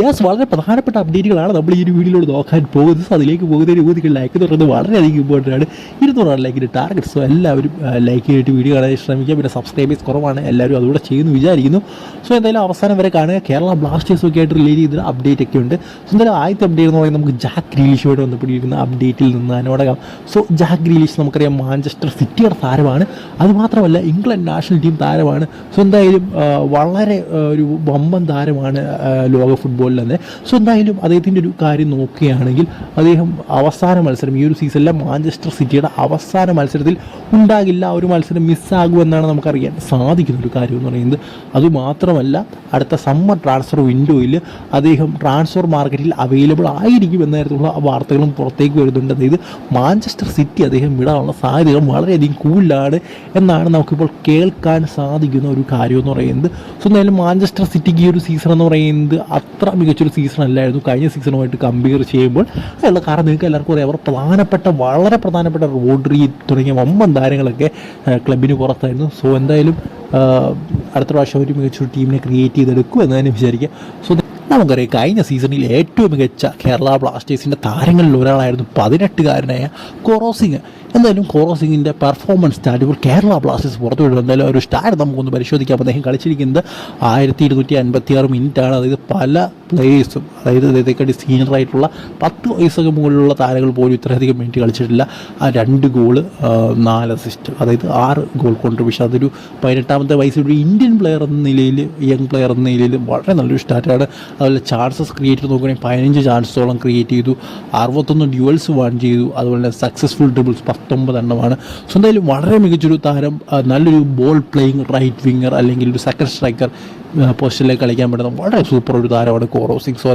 Yes വളരെ പ്രധാനപ്പെട്ട അപ്ഡേറ്റുകളാണ് നമ്മൾ ഈ ഒരു വീഡിയോയിലൂടെ നോക്കാൻ പോകുന്നത്. സോ അതിലേക്ക് പോകുന്നതിന് നിങ്ങൾ ലൈക്ക് തുടർന്ന് വളരെയധികം ഇമ്പോർട്ടന്റ് ആണ്. ഇരുന്നൂറാണ് ലൈക്കിന്റെ ടാർഗറ്റ് സോ എല്ലാവരും ലൈക്ക് ചെയ്തിട്ട് വീഡിയോ കാണാൻ ശ്രമിക്കുക. പിന്നെ സബ്സ്ക്രൈബേഴ്സ് കുറവാണ്. എല്ലാവരും അതുകൂടെ ചെയ്യുന്നു വിചാരിക്കുന്നു. സോ എന്തായാലും അവസാനം വരെ കാണുക. കേരള ബ്ലാസ്റ്റേഴ്സ് ഒക്കെ ആയിട്ട് റിലേറ്റ് ചെയ്തൊരു അപ്ഡേറ്റ് ഒക്കെ ഉണ്ട്. സോ എന്തായാലും ആദ്യത്തെ അപ്ഡേറ്റ് എന്ന് പറയുന്നത് നമുക്ക് ജാക്ക് ഗ്രീലിഷുമായിട്ട് ബന്ധപ്പെട്ടിരിക്കുന്ന അപ്ഡേറ്റിൽ നിന്ന് അനോടകം സോ ജാക്ക് ഗ്രീലിഷ് നമുക്കറിയാം മാഞ്ചസ്റ്റർ സിറ്റിയുടെ താരമാണ്. അതുമാത്രമല്ല ഇംഗ്ലണ്ട് നാഷണൽ ടീം താരമാണ്. സോ എന്തായാലും വളരെ ഒരു വമ്പൻ താരമാണ് ലോക ലോക ഫുട്ബോളിൽ തന്നെ സോ എന്തായാലും അദ്ദേഹത്തിന്റെ ഒരു കാര്യം നോക്കുകയാണെങ്കിൽ അദ്ദേഹം അവസാന മത്സരം ഈ ഒരു സീസണിലെ മാഞ്ചസ്റ്റർ സിറ്റിയുടെ അവസാന മത്സരത്തിൽ ഉണ്ടാകില്ല ആ ഒരു മത്സരം മിസ്സാകുമെന്നാണ് നമുക്കറിയാൻ സാധിക്കുന്ന ഒരു കാര്യം എന്ന് പറയുന്നത്. അതുമാത്രമല്ല അടുത്ത സമ്മർ ട്രാൻസ്ഫർ വിൻഡോയിൽ അദ്ദേഹം ട്രാൻസ്ഫർ മാർക്കറ്റിൽ അവൈലബിൾ ആയിരിക്കും എന്ന തരത്തിലുള്ള വാർത്തകളും പുറത്തേക്ക് വരുന്നുണ്ട്. അതായത് മാഞ്ചസ്റ്റർ സിറ്റി അദ്ദേഹം വിടാനുള്ള സാധ്യതകൾ വളരെയധികം കൂടുതലാണ് എന്നാണ് നമുക്കിപ്പോൾ കേൾക്കാൻ സാധിക്കുന്ന ഒരു കാര്യം എന്ന് പറയുന്നത്. സോ എന്തായാലും മാഞ്ചസ്റ്റർ സിറ്റിക്ക് ഈ ഒരു സീസൺ എന്ന് പറയുന്നത് അത്ര മികച്ചൊരു സീസൺ അല്ലായിരുന്നു. കഴിഞ്ഞ സീസണുമായിട്ട് കമ്പയർ ചെയ്യുമ്പോൾ അതിനുള്ള കാരണം നിങ്ങൾക്ക് എല്ലാവർക്കും അറിയാം അവർ പ്രധാനപ്പെട്ട വളരെ പ്രധാനപ്പെട്ട റോഡ്രി തുടങ്ങിയ വമ്പൻ താരങ്ങളൊക്കെ ക്ലബിന് പുറത്തായിരുന്നു. സോ എന്തായാലും അടുത്ത പ്രാവശ്യം ഒരു മികച്ചൊരു ടീമിനെ ക്രിയേറ്റ് ചെയ്തെടുക്കും എന്ന് തന്നെ വിചാരിക്കുക സോ നമുക്കറിയാം കഴിഞ്ഞ സീസണിൽ ഏറ്റവും മികച്ച കേരള ബ്ലാസ്റ്റേഴ്സിന്റെ താരങ്ങളിൽ ഒരാളായിരുന്നു പതിനെട്ടുകാരനായ കൊറോസിങ് എന്തായാലും കൊറോസിങ്ങിന്റെ പെർഫോമൻസ് സ്റ്റാറ്റ് ഇപ്പോൾ കേരള ബ്ലാസ്റ്റേഴ്സ് പുറത്തു വിടും. എന്തായാലും ഒരു സ്റ്റാർ നമുക്കൊന്ന് പരിശോധിക്കാം. അദ്ദേഹം കളിച്ചിരിക്കുന്നത് ആയിരത്തി ഇരുന്നൂറ്റി അൻപത്തി ആറ് മിനിറ്റാണ് അതായത് പല പ്ലേയേഴ്സും അതായത് അദ്ദേഹത്തെക്കാട്ടി സീനിയർ ആയിട്ടുള്ള പത്ത് വയസ്സൊക്കെ മുകളിലുള്ള താരങ്ങൾ പോലും ഇത്രയധികം മിനിറ്റ് കളിച്ചിട്ടില്ല. ആ രണ്ട് ഗോൾ നാല് അസിസ്റ്റ് അതായത് ആറ് ഗോൾ കോൺട്രിബ്യൂഷൻ അതൊരു പതിനെട്ടാമത്തെ വയസ്സിൽ ഒരു ഇന്ത്യൻ പ്ലെയർ എന്ന നിലയിൽ യങ് പ്ലെയർ എന്ന നിലയിൽ വളരെ നല്ലൊരു സ്റ്റാർട്ടാണ് അതുപോലെ ചാൻസസ് ക്രിയേറ്റ് ചെയ്ത്. നോക്കുകയാണെങ്കിൽ പതിനഞ്ച് ചാൻസോളം ക്രിയേറ്റ് ചെയ്തു. അറുപത്തൊന്ന് ഡ്യുവൽസ് വാൺ ചെയ്തു. അതുപോലെ തന്നെ സക്സസ്ഫുൾ ഡ്രിബിൾസ് പത്തൊമ്പത് എണ്ണമാണ്. സോ എന്തായാലും വളരെ മികച്ചൊരു താരം നല്ലൊരു ബോൾ പ്ലേയിങ് റൈറ്റ് വിങ്ങർ അല്ലെങ്കിൽ ഒരു സെക്കൻഡ് സ്ട്രൈക്കർ പൊസിഷനിലേക്ക് കളിക്കാൻ പറ്റുന്ന വളരെ സൂപ്പർ ഒരു താരമാണ് കോറോസിങ് സോ